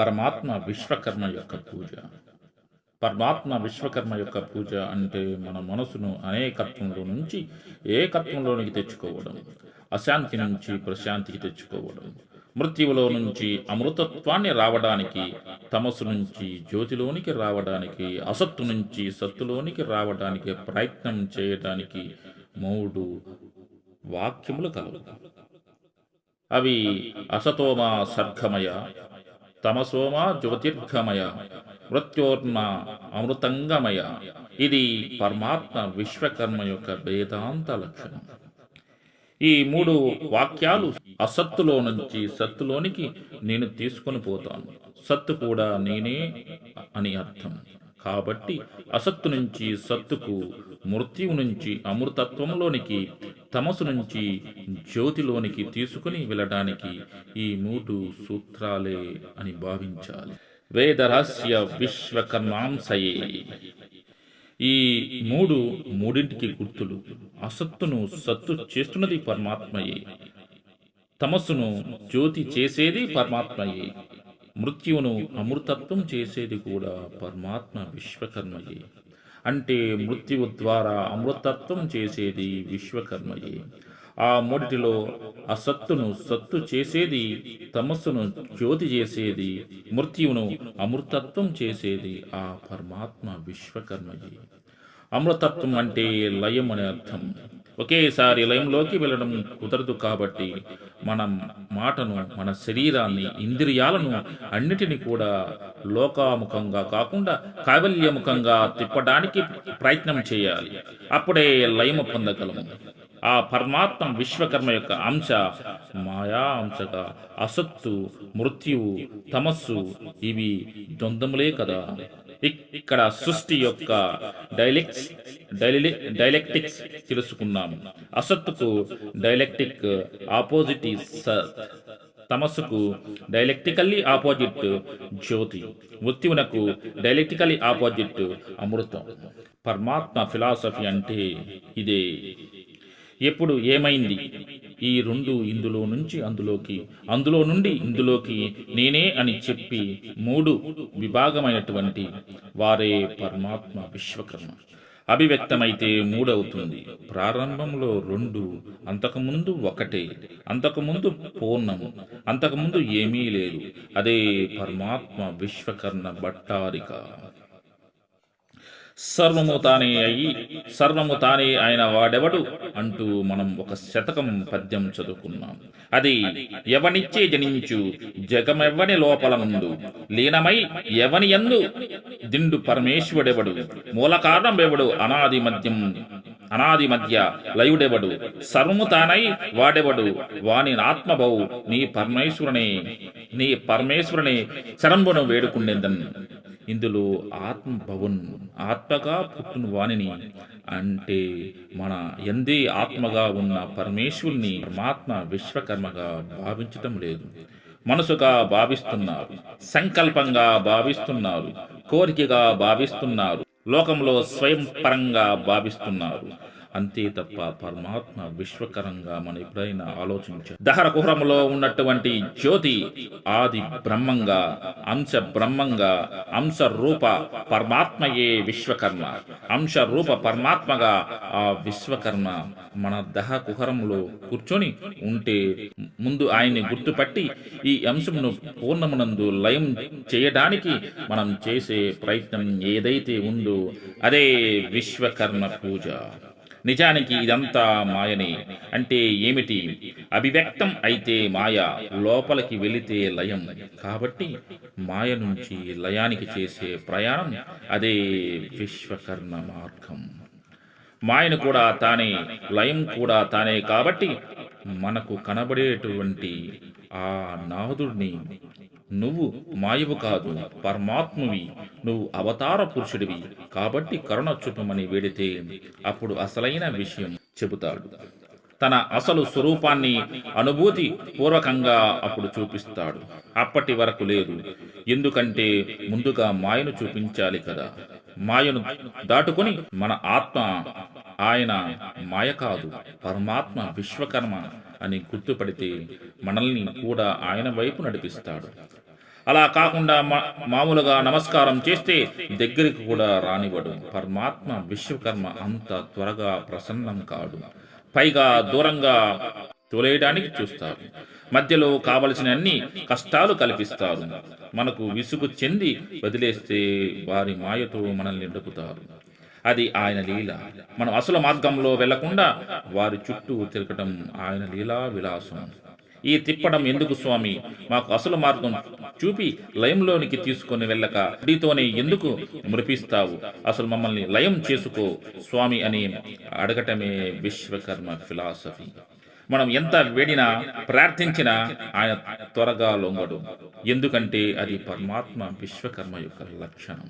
పరమాత్మ విశ్వకర్మ యొక్క పూజ. పరమాత్మ విశ్వకర్మ యొక్క పూజ అంటే మన మనసును అనేకత్వంలో నుంచి ఏకత్వంలోనికి తెచ్చుకోవడం అశాంతి నుంచి ప్రశాంతికి తెచ్చుకోవడం మృత్యువులో నుంచి అమృతత్వాన్ని రావడానికి తమస్సు నుంచి జ్యోతిలోనికి రావడానికి అసత్తు నుంచి సత్తులోనికి రావడానికి ప్రయత్నం చేయడానికి మూడు వాక్యములు కలవు. అవి అసతోమ సర్గమయ తమసోమ జ్యోతిర్ఘమయ మృత్యోర్మ అమృతంగమయ. ఇది పరమాత్మ విశ్వకర్మ యొక్క వేదాంత లక్షణం. ఈ మూడు వాక్యాలు అసత్తులో నుంచి సత్తులోనికి నేను తీసుకొని పోతాను. సత్తు కూడా నేనే అని అర్థం. కాబట్టి అసత్తు నుంచి సత్తుకు మృత్యువు నుంచి అమృతత్వంలోనికి తమసు నుంచి జ్యోతిలోనికి తీసుకుని వెళ్ళడానికి ఈ మూడు సూత్రాలే అని భావించాలి. వేదరహస్య విశ్వకర్మాంసయే ఈ మూడు మూడింటికి గుర్తులు. అసత్తును సత్తు చేస్తున్నది పరమాత్మయే. తమస్సును జ్యోతి చేసేది పరమాత్మయే. మృత్యువును అమృతత్వం చేసేది కూడా పరమాత్మ విశ్వకర్మయే. అంటే మృత్యువు ద్వారా అమృతత్వం చేసేది విశ్వకర్మయే. ఆ మొదటిలో అసత్తును సత్తు చేసేది తమస్సును జ్యోతి చేసేది మృత్యువును అమృతత్వం చేసేది ఆ పరమాత్మ విశ్వకర్మయే. అమృతత్వం అంటే లయం అనే అర్థం. ఒకేసారి లయంలోకి వెళ్ళడం కుదరదు కాబట్టి మనం మాటను మన శరీరాన్ని ఇంద్రియాలను అన్నిటిని కూడా లోకాముఖంగా కాకుండా కైవల్యముఖంగా తిప్పడానికి ప్రయత్నం చేయాలి. అప్పుడే లయము పొందగలము ఆ పరమాత్మ విశ్వకర్మ యొక్క అంశ మాయా అంశగా అసత్తు మృత్యువు తమస్సు ఇవి ద్వంద్వములే కదా. ఇక్కడ సృష్టి యొక్క డైలెక్ట్స్ డైలి డైలెక్టిక్స్ తెలుసుకున్నాము. అసత్తుకు డైలెక్టిక్ ఆపోజిట్ సత్ తమస్సుకు డైలెక్టికల్లీ ఆపోజిట్ జ్యోతి మృత్యువునకు డైలెక్టికల్లీ ఆపోజిట్ అమృతం. పరమాత్మ ఫిలాసఫీ అంటే ఇదే. ఎప్పుడు ఏమైంది? ఈ రెండు ఇందులో నుంచి అందులోకి అందులో నుండి ఇందులోకి నేనే అని చెప్పి మూడు విభాగమైనటువంటి వారే పరమాత్మ విశ్వకర్మ. అభివ్యక్తమైతే మూడవుతుంది. ప్రారంభంలో రెండు అంతకుముందు ఒకటే అంతకుముందు పూర్ణము అంతకుముందు ఏమీ లేదు. అదే పరమాత్మ విశ్వకర్ణ భట్టారిక సర్వము తానే అయి సర్వము తానే ఆయన వాడెవడు అంటూ మనం ఒక శతకం పద్యం చదువుకున్నాం. అది ఎవనిచ్చే జనించు జగమెవ్వని లోపల నుండు లీనమై ఎవని ఎందు దిండు పరమేశ్వడెవడు మూల కారణం ఎవడు అనాది మద్యం అనాది మధ్య లయుడెవడు సర్వము తానై వాడెవడు వాని ఆత్మభౌ నీ పరమేశ్వరునే నీ పరమేశ్వరుని శరంబును వేడుకుండేదన్. ఇందులో ఆత్మభవన్ ఆత్మగా పుట్టిన వాణిని అంటే మన ఎందే ఆత్మగా ఉన్న పరమేశ్వరుని పరమాత్మ విశ్వకర్మగా భావించటం లేదు. మనసుగా భావిస్తున్నారు సంకల్పంగా భావిస్తున్నారు కోరికగా భావిస్తున్నారు లోకంలో స్వయం పరంగా భావిస్తున్నారు. అంతే తప్ప పరమాత్మ విశ్వకరంగా మనం ఎప్పుడైనా ఆలోచించాం. దహర కుహరములో ఉన్నటువంటి జ్యోతి ఆది బ్రహ్మంగా అంశ బ్రహ్మంగా అంశ రూప పరమాత్మయే విశ్వకర్మ. అంశ రూప పరమాత్మగా ఆ విశ్వకర్మ మన దహ కుహరములో కూర్చొని ఉంటే ముందు ఆయన్ని గుర్తుపట్టి ఈ అంశమును పూర్ణమునందు లయం చేయడానికి మనం చేసే ప్రయత్నం ఏదైతే ఉందో అదే విశ్వకర్మ పూజ. నిజానికి ఇదంతా మాయనే. అంటే ఏమిటి? అభివ్యక్తం అయితే మాయ లోపలికి వెళితే లయం. కాబట్టి మాయ నుంచి లయానికి చేసే ప్రయాణం అదే విశ్వకర్మ మార్గం. మాయను కూడా తానే లయం కూడా తానే కాబట్టి మనకు కనబడేటువంటి ఆ నాదుడిని నువ్వు మాయవు కాదు పరమాత్మువి. నువ్వు అవతార పురుషుడివి. కాబట్టి కరుణ చూపమని వేడితే అప్పుడు అసలైన విషయం చెబుతాడు. తన అసలు స్వరూపాన్ని అనుభూతి పూర్వకంగా అప్పుడు చూపిస్తాడు. అప్పటి వరకు లేదు. ఎందుకంటే ముందుగా మాయను చూపించాలి కదా. మాయను దాటుకొని మన ఆత్మ ఆయన మాయ కాదు పరమాత్మ విశ్వకర్మ అని గుర్తుపడితే మనల్ని కూడా ఆయన వైపు నడిపిస్తాడు. అలా కాకుండా మా- మామూలుగా నమస్కారం చేస్తే దగ్గరికి కూడా రానివ్వడు. పరమాత్మ విశ్వకర్మ అంత త్వరగా ప్రసన్నం కాడు. పైగా దూరంగా తోలేయడానికి చూస్తారు. మధ్యలో కావలసిన అన్ని కష్టాలు కల్పిస్తారు. మనకు విసుగు చెంది వదిలేస్తే వారి మాయతో మనల్ని నడుపుతారు. అది ఆయన లీల. మనం అసలు మార్గంలో వెళ్ళకుండా వారి చుట్టూ తిరగటం ఆయన లీలా విలాసం. ఈ తిప్పడం ఎందుకు స్వామి? మాకు అసలు మార్గం చూపి లయంలోనికి తీసుకొని వెళ్ళక నీతోనే ఎందుకు మృపిస్తావు అసలు మమ్మల్ని లయం చేసుకో స్వామి అని అడగటమే విశ్వకర్మ ఫిలాసఫీ. మనం ఎంత వేడినా ప్రార్థించినా ఆయన త్వరగా లొంగడు. ఎందుకంటే అది పరమాత్మ విశ్వకర్మ యొక్క లక్షణం.